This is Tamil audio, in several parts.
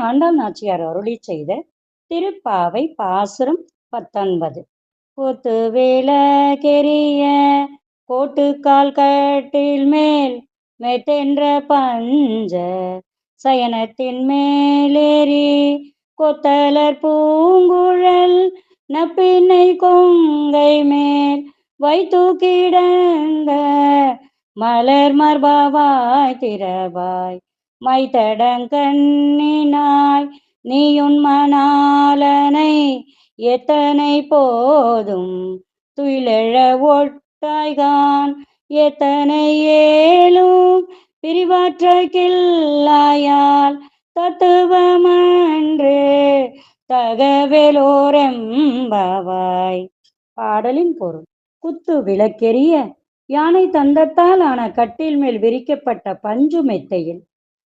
ஆண்டாள் நாச்சியார் அருளி செய்த திருப்பாவை பாசுரம் பத்தொன்பது. கொத்து விளக்கெரிய கோட்டுக்கால் கட்டில் மேல் மெத்தென்ற பஞ்ச சயனத்தின் மேலேறி கொத்தலர் பூங்குழல் நப்பினை கொங்கை மேல் வைத்து கிடந்த மலர் மர்பாவாய் திரவாய் மைத்தடங்கண்ணினாய் நீயுண்மணாலனை எத்தனை போதும் துயிலெழ ஒட்டாய்கான்? எத்தனை ஏலும் பிரிவாற்ற கில்லாயால் தத்துவமன்று தகவலோரெம்பவாய். பாடலின் பொருள் குத்து விளக்கெரிய யானை தந்தத்தால் ஆன கட்டில் மேல் விரிக்கப்பட்ட பஞ்சு மெத்தையில்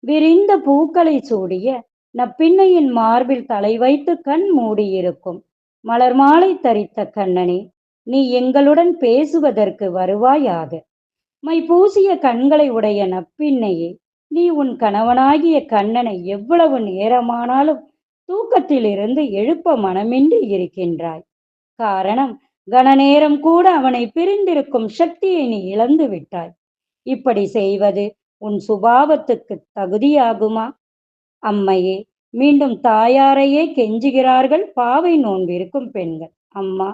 விரிந்த பூக்களை சூடிய நப்பிண்ணையின் மார்பில் தலை வைத்து கண் மூடியிருக்கும். மலர் மாலை தரித்த கண்ணனே நீ எங்களுடன் பேசுவதற்கு வருவாயாக. மை பூசிய கண்களை உடைய நப்பின்னையே நீ உன் கணவனாகிய கண்ணனை எவ்வளவு நேரமானாலும் தூக்கத்திலிருந்து எழுப்ப மனமின்றி இருக்கின்றாய். காரணம் கனநேரம் கூட அவனை பிரிந்திருக்கும் சக்தியை நீ இழந்து விட்டாய் இப்படி செய்வது உன் சுபாவத்துக்கு தகுதியாகுமா? அம்மையே மீண்டும் தாயாரையே கெஞ்சுகிறார்கள் பாவை நோன்பிருக்கும் பெண்கள். அம்மா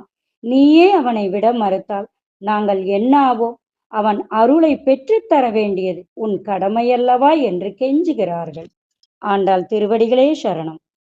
நீயே அவனை விட மறுத்தால் நாங்கள் என்னாவோம் அவன் அருளை பெற்றுத்தர வேண்டியது உன் கடமையல்லவா? என்று கெஞ்சுகிறார்கள். ஆண்டாள் திருவடிகளே சரணம்.